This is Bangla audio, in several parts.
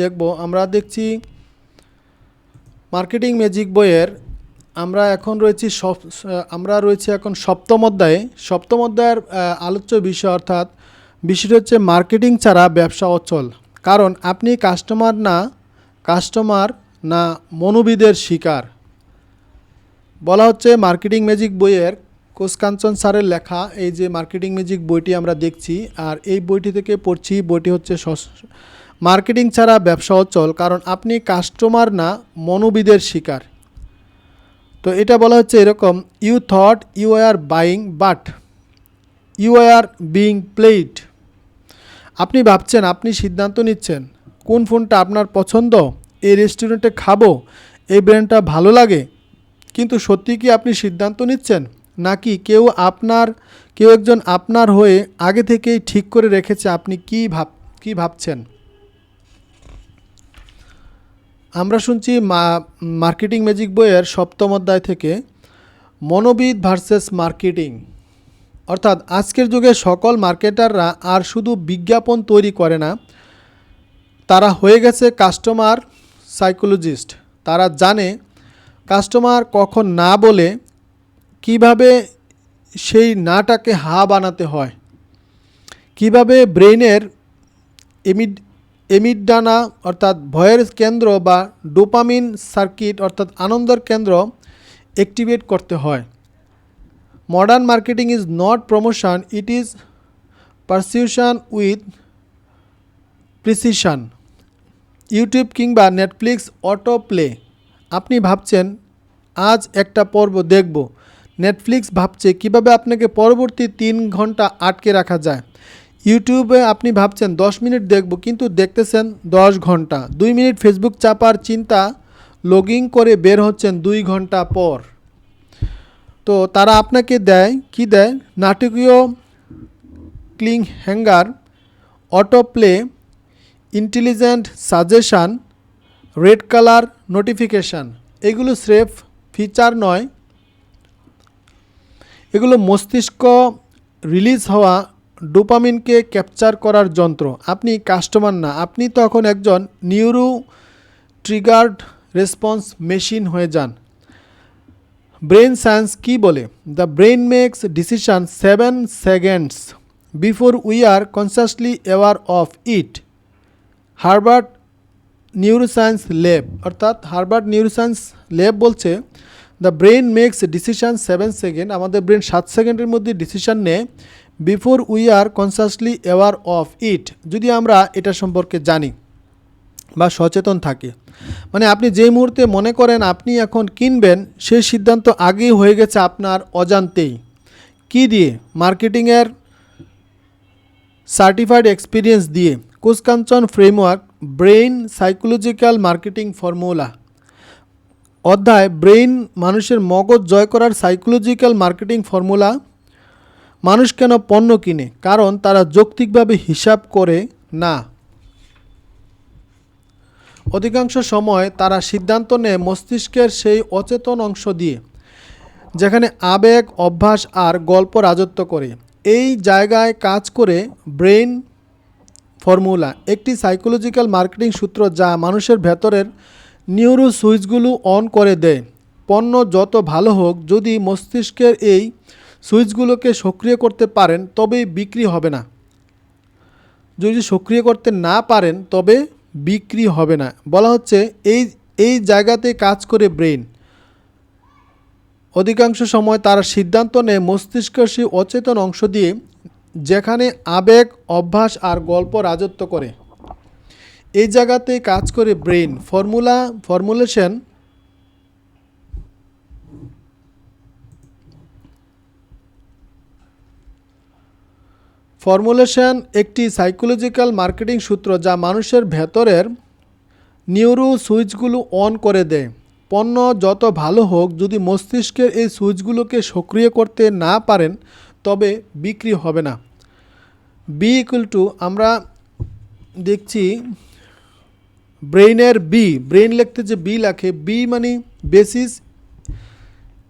দেখব। আমরা দেখছি মার্কেটিং ম্যাজিক বইয়ের আমরা এখন রয়েছি আমরা রয়েছি এখন সপ্তম অধ্যায়ে। সপ্তম অধ্যায়ের আলোচ্য বিষয় অর্থাৎ বিষয়টি হচ্ছে মার্কেটিং ছাড়া ব্যবসা অচল। কারণ আপনি কাস্টমার না কাস্টমার না, মনোবিদের শিকার। বলা হচ্ছে মার্কেটিং ম্যাজিক বইয়ের কোষকাঞ্চন স্যারের লেখা, এই যে মার্কেটিং ম্যাজিক বইটি আমরা দেখছি। আর এই বইটি থেকে পড়ছি, বইটি হচ্ছে মার্কেটিং ছাড়া ব্যবসা অচল, কারণ আপনি কাস্টমার না, মনোবিদের শিকার। তো এটা বলা হচ্ছে এরকম you thought you are buying but you are being played আপনি ভাবছেন, আপনি সিদ্ধান্ত নিচ্ছেন, কোন ফোনটা আপনার পছন্দ? এই রেস্টুরেন্টে খাব? এই ব্র্যান্ডটা ভালো লাগে? কিন্তু সত্যি কি আপনি সিদ্ধান্ত নিচ্ছেন? নাকি কেউ আপনার, কেউ একজন আপনার হয়ে আগে থেকেই ঠিক করে রেখেছে? আপনি কি ভাব, কী ভাবছেন? আমরা শুনছি মা, মার্কেটিং ম্যাজিক বইয়ের সপ্তম অধ্যায় থেকে মনোবিদ ভার্সেস মার্কেটিং। অর্থাৎ আজকের যুগে সকল মার্কেটাররা আর শুধু বিজ্ঞাপন তৈরি করে না, তারা হয়ে গেছে কাস্টমার সাইকোলজিস্ট। তারা জানে কাস্টমার কখন না বলে কীভাবে সেই নাটাকে হা বানাতে হয়, কীভাবে ব্রেইনের এমিড এমিডানা অর্থাৎ ভয়ের কেন্দ্র বা ডোপামিন সার্কিট অর্থাৎ আনন্দের কেন্দ্র অ্যাক্টিভেট করতে হয়। Modern marketing is not promotion it is persuasion with precision YouTube কিংবা নেটফ্লিক্স অটো প্লে আপনি ভাবছেন, আজ একটা পর্ব দেখব। নেটফ্লিক্স ভাবছে কীভাবে আপনাকে পরবর্তী তিন ঘণ্টা আটকে রাখা যায়। ইউটিউবে আপনি ভাবছেন দশ মিনিট দেখব, কিন্তু দেখতেছেন দশ ঘণ্টা। দুই মিনিট ফেসবুক চাপার চিন্তা লগিং করে বের হচ্ছেন দুই ঘণ্টা পর। তো তারা আপনাকে দেয়, কি দেয়? নাটকীয় cliffhanger auto play intelligent suggestion, red colour notification. এগুলো স্রেফ ফিচার নয়। এগুলো মস্তিষ্ক রিলিজ হওয়া ডোপামিনকে ক্যাপচার করার যন্ত্র। আপনি কাস্টমার না, আপনি তখন একজন নিউরো ট্রিগার্ড রেসপন্স মেশিন হয়ে যান। ব্রেন সায়েন্স কি বলে? The brain makes decision seven seconds before we are consciously aware of it. Herbert neuroscience lab, অর্থাৎ হার্বার্ট নিউরোসায়েন্স ল্যাব বলছে, the brain makes decision seven second, আমাদের ব্রেন সাত সেকেন্ডের মধ্যে ডিসিশন নেয় before we are consciously aware of it যদি আমরা এটা সম্পর্কে জানি বা সচেতন থাকি মানে আপনি যে মুহূর্তে মনে করেন আপনি এখন কিনবেন সেই সিদ্ধান্ত আগেই হয়ে গেছে আপনার অজান্তেই। কি দিয়ে? মার্কেটিংয়ের সার্টিফাইড এক্সপিরিয়েন্স দিয়ে। Kuskanchan framework brain psychological marketing formula অধ্যায় ব্রেইন মানুষের মগজ জয় করার সাইকোলজিক্যাল মার্কেটিং ফর্মুলা মানুষ কেন পণ্য কিনে? কারণ তারা যৌক্তিকভাবে হিসাব করে না। অধিকাংশ সময় তারা সিদ্ধান্ত নেয় মস্তিষ্কের সেই অচেতন অংশ দিয়ে, যেখানে আবেগ, অভ্যাস আর গল্প রাজত্ব করে। এই জায়গায় কাজ করে ব্রেন ফর্মুলা, একটি সাইকোলজিক্যাল মার্কেটিং সূত্র যা মানুষের ভেতরের নিউরো সুইচগুলো অন করে দেয়। পণ্য যত ভালো হোক, যদি মস্তিষ্কের এই সুইচগুলোকে সক্রিয় করতে পারেন, তবেই বিক্রি হবে না। যদি সক্রিয় করতে না পারেন, তবে বিক্রি হবে না। বলা হচ্ছে, এই এই জায়গাতে কাজ করে ব্রেন অধিকাংশ সময় তারা সিদ্ধান্ত নেয় মস্তিষ্কের সেই অচেতন অংশ দিয়ে, যেখানে আবেগ, অভ্যাস আর গল্প রাজত্ব করে। এই জায়গাতে কাজ করে ব্রেন ফর্মুলা, ফর্মুলেশন ফর্মুলেশন একটি সাইকোলজিক্যাল মার্কেটিং সূত্র যা মানুষের ভেতরের নিউরো সুইচগুলো অন করে দেয়। পণ্য যত ভালো হোক, যদি মস্তিষ্কের এই সুইচগুলোকে সক্রিয় করতে না পারেন, তবে বিক্রি হবে না। বি ইকুয়াল টু আমরা দেখছি ব্রেইনের বি ব্রেইন লিখতে যে বি লেখে বি মানে বেসিস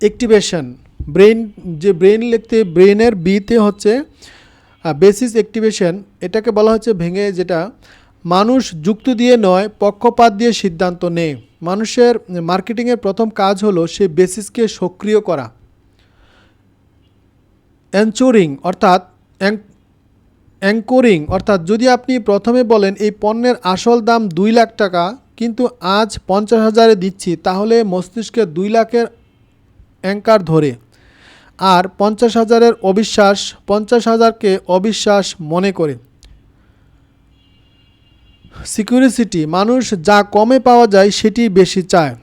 অ্যাক্টিভেশন ব্রেইন যে ব্রেইন লিখতে ব্রেইনের বিতে হচ্ছে বেসিস অ্যাক্টিভেশন এটাকে বলা হচ্ছে ভেঙে যেটা মানুষ যুক্তি দিয়ে নয়, পক্ষপাত দিয়ে সিদ্ধান্ত নেয়। মানুষের মার্কেটিংয়ের প্রথম কাজ হলো সে বেসিসকে সক্রিয় করা। অ্যাঞ্চোরিং অর্থাৎ অ্যাঙ্কোরিং অর্থাৎ যদি আপনি প্রথমে বলেন এই পণ্যের আসল দাম দুই লাখ টাকা, কিন্তু আজ পঞ্চাশ হাজারে দিচ্ছি, তাহলে মস্তিষ্কে দুই লাখের অ্যাঙ্কার ধরে। আর পঞ্চাশ হাজারের অবিশ্বাস, পঞ্চাশ হাজারকে অবিশ্বাস মনে করে। সিকিউরিসিটি, মানুষ যা কমে পাওয়া যায় সেটি বেশি চায়।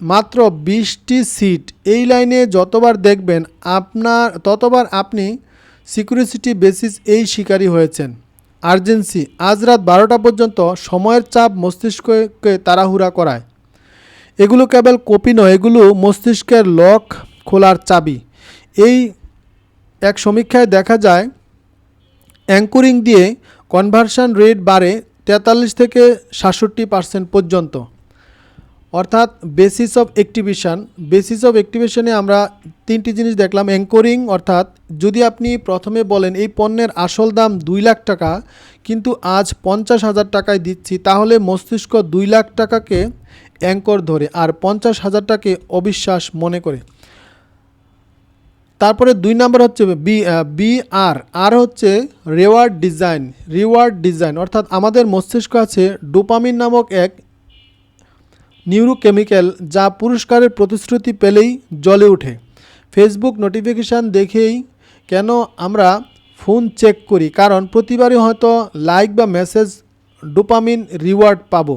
মাত্র বিশটি সিট, এই লাইনে যতবার দেখবেন আপনার, ততবার আপনি সিকিউরিসিটি বেসিস এই শিকারী হয়েছেন। আর্জেন্সি, আজ রাত বারোটা পর্যন্ত সময়ের চাপ মস্তিষ্ককে তাড়াহুড়া করায়। এগুলো কেবল কপি নয়, এগুলো মস্তিষ্কের লক খোলার চাবি। এই এক সমীক্ষায় দেখা যায়, অ্যাঙ্করিং দিয়ে কনভার্সন রেট বাড়ে তেতাল্লিশ থেকে সাতষট্টি পার্সেন্ট পর্যন্ত। অর্থাৎ basis of activation basis of অ্যাক্টিভেশনে আমরা তিনটি জিনিস দেখলাম, অ্যাঙ্করিং অর্থাৎ যদি আপনি প্রথমে বলেন এই পণ্যের আসল দাম দুই লাখ টাকা, কিন্তু আজ পঞ্চাশ হাজার টাকায় দিচ্ছি, তাহলে মস্তিষ্ক দুই লাখ টাকাকে অ্যাঙ্কর ধরে, আর পঞ্চাশ হাজারটাকে অবিশ্বাস মনে করে। তারপরে দুই নাম্বার হচ্ছে বি বি আর আর হচ্ছে রেওয়ার্ড ডিজাইন রিওয়ার্ড ডিজাইন অর্থাৎ আমাদের মস্তিষ্ক আছে ডোপামিন নামক এক নিউরোকেমিক্যাল যা পুরস্কারের প্রতিশ্রুতি পেলেই জ্বলে ওঠে। ফেসবুক নোটিফিকেশান দেখেই কেন আমরা ফোন চেক করি? কারণ প্রতিবারই হয়তো লাইক বা মেসেজ ডোপামিন রিওয়ার্ড পাবো।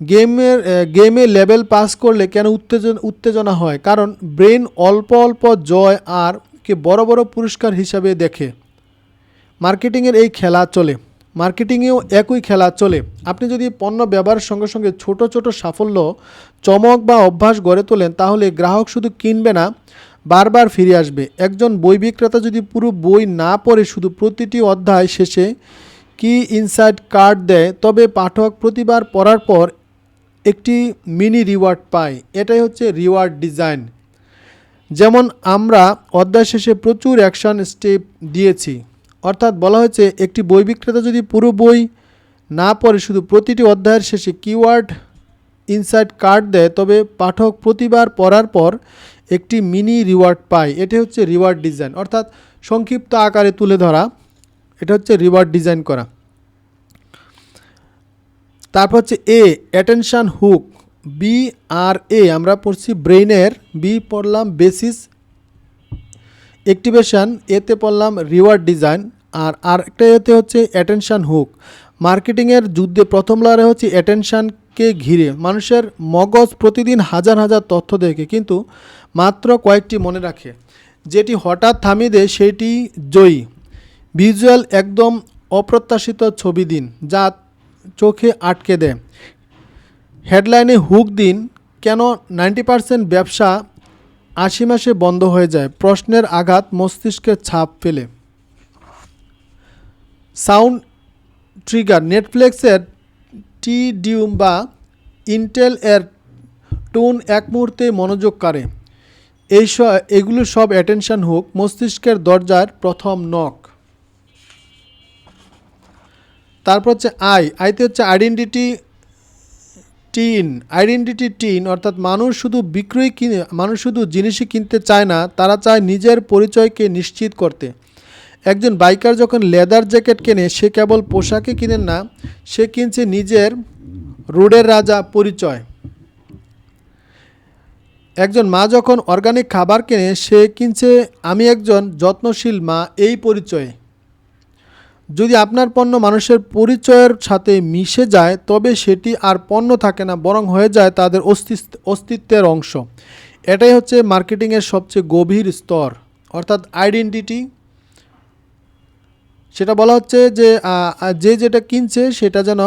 গেমের গেমে লেভেল পাস করলে কেন উত্তেজন, উত্তেজনা হয়? কারণ ব্রেন অল্প অল্প জয় আর কে বড় বড় পুরস্কার হিসাবে দেখে। মার্কেটিংয়ের এই খেলা চলে। মার্কেটিংয়েও একই খেলা চলে। আপনি যদি পণ্য ব্যবহারের সঙ্গে সঙ্গে ছোট ছোট সাফল্য, চমক বা অভ্যাস গড়ে তোলেন, তাহলে গ্রাহক শুধু কিনবে না, বারবার ফিরে আসবে। একজন বই বিক্রেতা যদি পুরো বই না পড়ে শুধু প্রতিটি অধ্যায় শেষে কি ইনসাইড কার্ড দেয়, তবে পাঠক প্রতিবার পড়ার পর একটি মিনি রিওয়ার্ড পায় এটাই হচ্ছে রিওয়ার্ড ডিজাইন যেমন আমরা অধ্যায় শেষে প্রচুর অ্যাকশন স্টেপ দিয়েছি। অর্থাৎ বলা হয়েছে, একটি বই বিক্রেতা যদি পুরো বই না পড়ে, শুধু প্রতিটি অধ্যায়ের শেষে কিওয়ার্ড ইনসাইড কার্ড দেয়, তবে পাঠক প্রতিবার পড়ার পর একটি মিনি রিওয়ার্ড পায়। এটি হচ্ছে রিওয়ার্ড ডিজাইন অর্থাৎ সংক্ষিপ্ত আকারে তুলে ধরা, এটা হচ্ছে রিওয়ার্ড ডিজাইন করা। তারপর হচ্ছে A attention hook B R A আমরা পড়ছি ব্রেইনের বি পড়লাম বেসিস অ্যাক্টিভেশন এতে পড়লাম রিওয়ার্ড ডিজাইন আর আর একটা এতে হচ্ছে অ্যাটেনশান হুক মার্কেটিংয়ের যুদ্ধে প্রথম লড়াই হচ্ছে অ্যাটেনশানকে ঘিরে। মানুষের মগজ প্রতিদিন হাজার হাজার তথ্য দেখে, কিন্তু মাত্র কয়েকটি মনে রাখে। যেটি হঠাৎ থামিয়ে দেয়, সেটি জয়ী। ভিজুয়াল একদম অপ্রত্যাশিত ছবি দিন, যা চোখে আটকে দেয়। হেডলাইনে হুক দিন, কেন নাইনটি পার্সেন্ট ব্যবসা আশি মাসে বন্ধ হয়ে যায়? প্রশ্নের আঘাত মস্তিষ্কের ছাপ ফেলে। সাউন্ড ট্রিগার, নেটফ্লিক্সের টি ডিউম বা ইন্টেল এর টোন এক মুহূর্তে মনোযোগ কাড়ে। এই এগুলো সব অ্যাটেনশন হুক, মস্তিষ্কের দরজার প্রথম নক তারপর হচ্ছে আই। আইতে হচ্ছে আইডেন্টিটি টিন। আইডেন্টিটি টিন অর্থাৎ মানুষ শুধু বিক্রয় কিনে, মানুষ শুধু জিনিসই কিনতে চায় না, তারা চায় নিজের পরিচয়কে নিশ্চিত করতে। একজন বাইকার যখন লেদার জ্যাকেট কেনে, সে কেবল পোশাকে কিনেন না, সে কিনছে নিজের রোডের রাজা পরিচয়। একজন মা যখন অর্গানিক খাবার কেনে, সে কিনছে, আমি একজন যত্নশীল মা, এই পরিচয়ে। যদি আপনার পণ্য মানুষের পরিচয়ের সাথে মিশে যায়, তবে সেটি আর পণ্য থাকে না, বরং হয়ে যায় তাদের অস্তিত্ব, অস্তিত্বের অংশ। এটাই হচ্ছে মার্কেটিংয়ের সবচেয়ে গভীর স্তর, অর্থাৎ আইডেন্টিটি। সেটা বলা হচ্ছে যে যে যেটা কিনছে সেটা যেন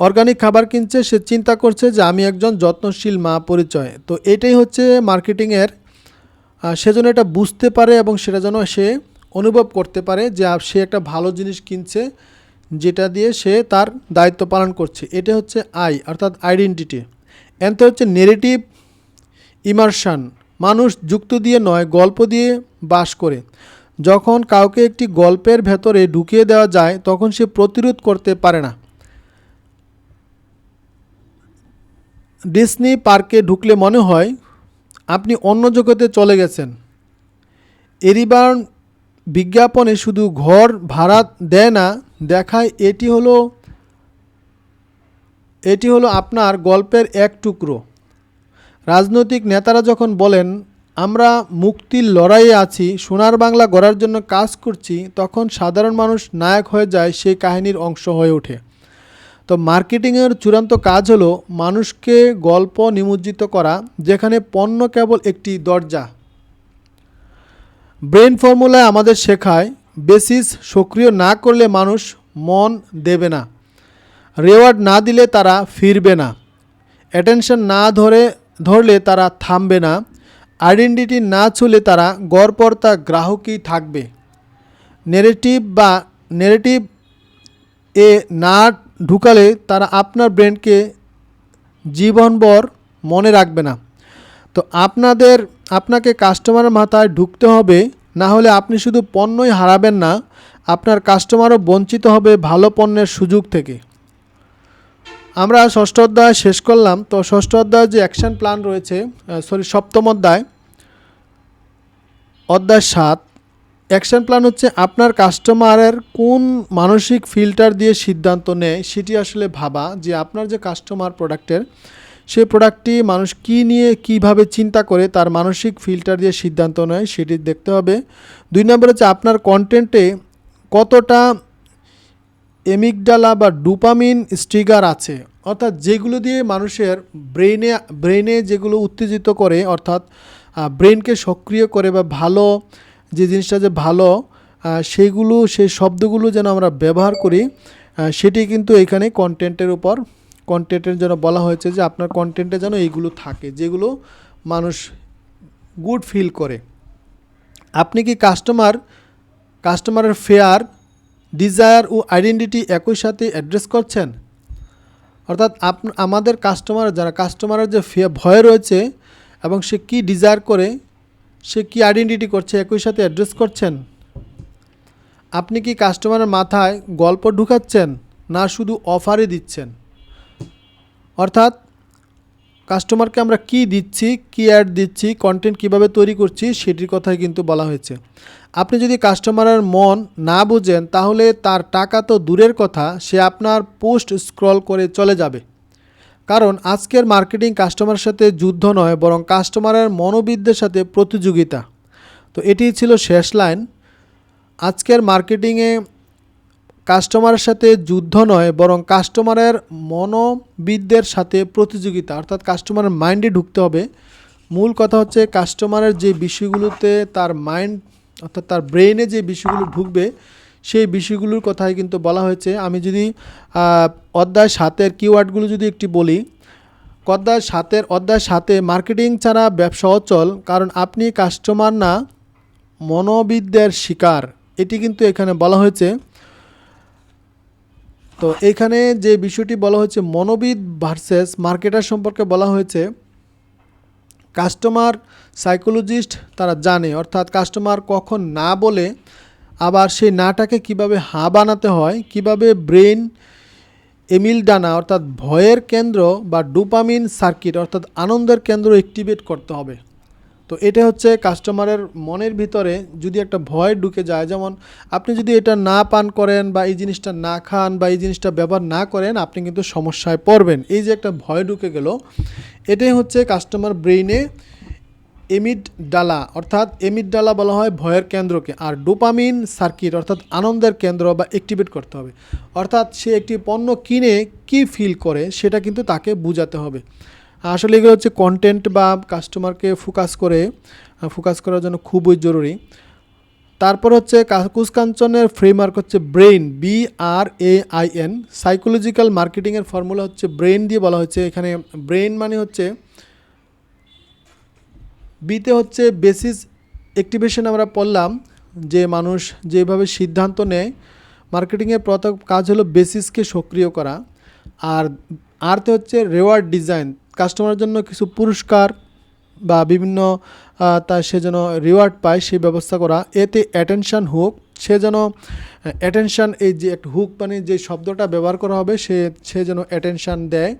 অর্গানিক খাবার কিনছে, সে চিন্তা করছে যে আমি একজন যত্নশীল মা পরিচয়। তো এটাই হচ্ছে মার্কেটিংয়ের সেজন্য এটা বুঝতে পারে এবং সেটা যেন সে অনুভব করতে পারে যে সে একটা ভালো জিনিস কিনছে, যেটা দিয়ে সে তার দায়িত্ব পালন করছে। এটা হচ্ছে আই, অর্থাৎ আইডেন্টিটি। এনতে হচ্ছে নেগেটিভ ইমার্শন। মানুষ যুক্ত দিয়ে নয়, গল্প দিয়ে বাস করে। যখন কাউকে একটি গল্পের ভেতরে ঢুকিয়ে দেওয়া যায়, তখন সে প্রতিরোধ করতে পারে না। ডিসনি পার্কে ঢুকলে মনে হয়, আপনি অন্য জগতে চলে গেছেন। এরিবার্ন বিজ্ঞাপনে শুধু ঘর ভাড়া দেয় না, দেখায় এটি হলো এটি হলো আপনার গল্পের এক টুকরো। রাজনৈতিক নেতারা যখন বলেন, আমরা মুক্তির লড়াইয়ে আছি, সোনার বাংলা গড়ার জন্য কাজ করছি তখন সাধারণ মানুষ নায়ক হয়ে যায়, সেই কাহিনীর অংশ হয়ে ওঠে। তো মার্কেটিংয়ের চূড়ান্ত কাজ হলো, মানুষকে গল্প নিমজ্জিত করা, যেখানে পণ্য কেবল একটি দরজা ব্রেন ফর্মুলায় আমাদের শেখায়, বেসিস সক্রিয় না করলে মানুষ মন দেবে না। রেওয়ার্ড না দিলে তারা ফিরবে না। অ্যাটেনশন না ধরে, ধরলে তারা থামবে না। আইডেন্টিটি না চলে তারা গড়পর্তা গ্রাহকই থাকবে। নেগেটিভ বা নেগেটিভ এ না ঢুকালে তারা আপনার ব্র্যান্ডকে জীবনভর মনে রাখবে না। তো আপনাদের আপনাকে কাস্টমারের মাথায় ঢুকতে হবে, না হলে আপনি শুধু পণ্যই হারাবেন না, আপনার কাস্টমারও বঞ্চিত হবে ভালো পণ্যের সুযোগ থেকে। আমরা ষষ্ঠ অধ্যায় শেষ করলাম, তো ষষ্ঠ অধ্যায় যে অ্যাকশন প্ল্যান রয়েছে সরি সপ্তম অধ্যায় অধ্যায় সাত অ্যাকশন প্ল্যান হচ্ছে আপনার কাস্টমারের কোন মানসিক ফিল্টার দিয়ে সিদ্ধান্ত নেয়, সেটি আসলে ভাবা যে আপনার যে কাস্টমার প্রোডাক্টের সেই প্রোডাক্টটি মানুষ কী নিয়ে, কীভাবে চিন্তা করে, তার মানসিক ফিল্টার দিয়ে সিদ্ধান্ত নেয়, সেটি দেখতে হবে। দুই নম্বর হচ্ছে আপনার কন্টেন্টে কতটা এমিকডালা বা ডুপামিন স্ট্রিগার আছে। অর্থাৎ যেগুলো দিয়ে মানুষের ব্রেনে ব্রেনে যেগুলো উত্তেজিত করে, অর্থাৎ ব্রেনকে সক্রিয় করে বা ভালো যে জিনিসটা যে ভালো সেগুলো সেই শব্দগুলো যেন আমরা ব্যবহার করি সেটি কিন্তু এখানে কন্টেন্টের উপর কন্টেন্টের জন্য বলা হয়েছে যে আপনার কন্টেন্টে যেন এইগুলো থাকে, যেগুলো মানুষ গুড ফিল করে। আপনি কি কাস্টমার কাস্টমারের ফেয়ার ডিজায়ার ও আইডেন্টিটি একই সাথে অ্যাড্রেস করছেন? অর্থাৎ আপ, আমাদের কাস্টমার যারা কাস্টমারের যে ভয় রয়েছে এবং সে কি ডিজায়ার করে, সে কি আইডেন্টিটি করছে, একই সাথে অ্যাড্রেস করছেন? আপনি কি কাস্টমারের মাথায় গল্প ঢুকাচ্ছেন না শুধু অফারে দিচ্ছেন? অর্থাৎ কাস্টমারকে আমরা কি দিচ্ছি, কি অ্যাড দিচ্ছি কন্টেন্ট কীভাবে তৈরি করছি সেটির কথাই কিন্তু বলা হয়েছে। আপনি যদি কাস্টমারের মন না বুঝেন, তাহলে তার টাকা তো দূরের কথা, সে আপনার পোস্ট স্ক্রল করে চলে যাবে। কারণ আজকের মার্কেটিং কাস্টমারের সাথে যুদ্ধ নয়, বরং কাস্টমারের মনোবিদ্যের সাথে প্রতিযোগিতা। তো এটি ছিল শেষ লাইন। আজকের মার্কেটিংয়ে কাস্টমারের সাথে যুদ্ধ নয়, বরং কাস্টমারের মনোবিদদের সাথে প্রতিযোগিতা, অর্থাৎ কাস্টমারের মাইন্ডে ঢুকতে হবে। মূল কথা হচ্ছে কাস্টমারের যে বিষয়গুলোতে তার মাইন্ড, অর্থাৎ তার ব্রেনে যে বিষয়গুলো ঢুকবে, সেই বিষয়গুলোর কথাই কিন্তু বলা হয়েছে। আমি যদি অধ্যায় সাতের কিওয়ার্ডগুলো যদি একটি বলি, অধ্যায় সাতের, অধ্যায় সাথে মার্কেটিং ছাড়া ব্যবসা অচল, কারণ আপনি কাস্টমার না, মনোবিদদের শিকার। এটি কিন্তু এখানে বলা হয়েছে। তো এখানে যে বিষয়টি বলা হয়েছে, মনোবিদ ভার্সেস মার্কেটার সম্পর্কে বলা হয়েছে, কাস্টমার সাইকোলজিস্ট তারা জানে, অর্থাৎ কাস্টমার কখন না বলে আবার সেই নাটাকে কীভাবে হা বানাতে হয়, কীভাবে ব্রেন এমিল ডানা, অর্থাৎ ভয়ের কেন্দ্র বা ডোপামিন সার্কিট, অর্থাৎ আনন্দের কেন্দ্র অ্যাক্টিভেট করতে হবে। তো এটা হচ্ছে কাস্টমারের মনের ভিতরে যদি একটা ভয় ঢুকে যায়, যেমন আপনি যদি এটা না পান করেন বা এই জিনিসটা না খান বা এই জিনিসটা ব্যবহার না করেন, আপনি কিন্তু সমস্যায় পড়বেন। এই যে একটা ভয় ঢুকে গেল, এটাই হচ্ছে কাস্টমার ব্রেইনে এমিড ডালা, অর্থাৎ এমিড ডালা বলা হয় ভয়ের কেন্দ্রকে, আর ডোপামিন সার্কিট অর্থাৎ আনন্দের কেন্দ্র বা অ্যাক্টিভেট করতে হবে। অর্থাৎ সে একটি পণ্য কিনে কি ফিল করে, সেটা কিন্তু তাকে বোঝাতে হবে। আসলে এগুলো হচ্ছে কন্টেন্ট বা কাস্টমারকে ফোকাস করে ফোকাস করার জন্য খুবই জরুরি। তারপর হচ্ছে কা- কুচকাঞ্চনের ফ্রেমওয়ার্ক হচ্ছে brain B R A I N psychological মার্কেটিংয়ের ফর্মুলা হচ্ছে ব্রেইন দিয়ে বলা হচ্ছে এখানে ব্রেইন মানে হচ্ছে বিতে হচ্ছে বেসিস অ্যাক্টিভেশন আমরা পড়লাম, যে মানুষ যেভাবে সিদ্ধান্ত নেয় মার্কেটিংয়ের প্রথম কাজ হলো বেসিসকে সক্রিয় করা। আর আরতে হচ্ছে রেওয়ার্ড ডিজাইন কাস্টমারের জন্য কিছু পুরস্কার বা বিভিন্ন আহ, তা সে যেন রিওয়ার্ড পায় সেই ব্যবস্থা করা। এতে অ্যাটেনশান হুক সে যেন অ্যাটেনশান এই যে একটা হুক মানে যে শব্দটা ব্যবহার করা হবে সে সে যেন অ্যাটেনশান দেয়।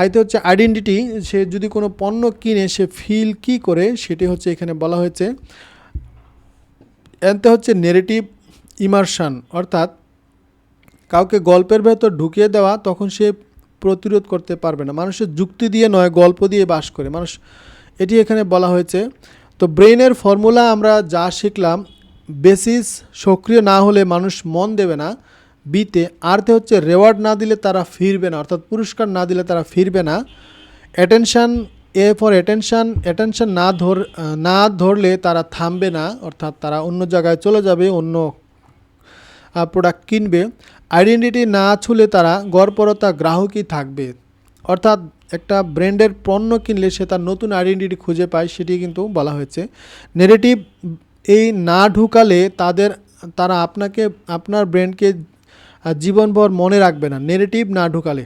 আইতে হচ্ছে আইডেন্টিটি সে যদি কোনো পণ্য কিনে সে ফিল কি করে সেটি হচ্ছে এখানে বলা হয়েছে। এতে হচ্ছে নেগেটিভ ইমার্শন অর্থাৎ কাউকে গল্পের ভেতর ঢুকিয়ে দেওয়া তখন সে প্রতিরোধ করতে পারবে না। মানুষের যুক্তি দিয়ে নয়, গল্প দিয়ে বাস করে। মানুষ, এটি এখানে বলা হয়েছে। তো ব্রেনের ফর্মুলা আমরা যা শিখলাম, বেসিস সক্রিয় না হলে মানুষ মন দেবে না। বিতে আরতে হচ্ছে রেওয়ার্ড না দিলে তারা ফিরবে না, অর্থাৎ পুরস্কার না দিলে তারা ফিরবে না। Attention, A for attention attention না ধর, না ধরলে তারা থামবে না, অর্থাৎ তারা অন্য জায়গায় চলে যাবে, অন্য প্রোডাক্ট কিনবে আইডেন্টিটি না ছুলে তারা গড়পরতা গ্রাহকই থাকবে। অর্থাৎ একটা ব্র্যান্ডের পণ্য কিনলে সে তার নতুন আইডেন্টিটি খুঁজে পায়, সেটি কিন্তু বলা হয়েছে। নেগেটিভ এই না ঢুকালে তাদের, তারা আপনাকে, আপনার ব্র্যান্ডকে জীবনভর মনে রাখবে না। নেগেটিভ না ঢুকালে।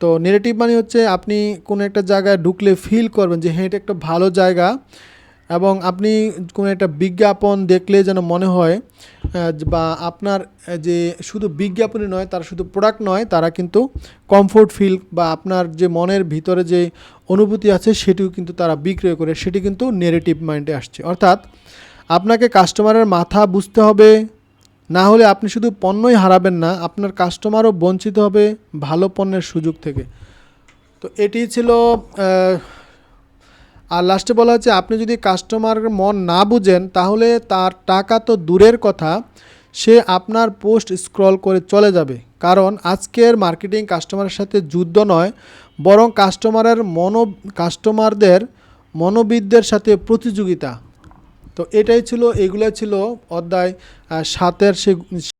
তো নেগেটিভ মানে হচ্ছে আপনি কোনো একটা জায়গায় ঢুকলে ফিল করবেন যে হ্যাঁ এটা একটা ভালো জায়গা। এবং আপনি কোনো একটা বিজ্ঞাপন দেখলে যেন মনে হয় বা আপনার যে শুধু বিজ্ঞাপনই নয়, তারা শুধু প্রোডাক্ট নয়, তারা কিন্তু কমফোর্ট ফিল বা আপনার যে মনের ভিতরে যে অনুভূতি আছে, সেটিও কিন্তু তারা বিক্রয় করে, সেটি কিন্তু নেগেটিভ মাইন্ডে আসছে। অর্থাৎ আপনাকে কাস্টমারের মাথা বুঝতে হবে, না হলে আপনি শুধু পণ্যই হারাবেন না, আপনার কাস্টমারও বঞ্চিত হবে ভালো পণ্যের সুযোগ থেকে। তো এটি ছিল আর লাস্টে বলা হচ্ছে আপনি যদি কাস্টমার মন না বুঝেন, তাহলে তার টাকা তো দূরের কথা, সে আপনার পোস্ট স্ক্রল করে চলে যাবে। কারণ আজকের মার্কেটিং কাস্টমারের সাথে যুদ্ধ নয়, বরং কাস্টমারের মনো কাস্টমারদের মনোবিদদের সাথে প্রতিযোগিতা। তো এটাই ছিল এগুলো ছিল অধ্যায় সাতের সে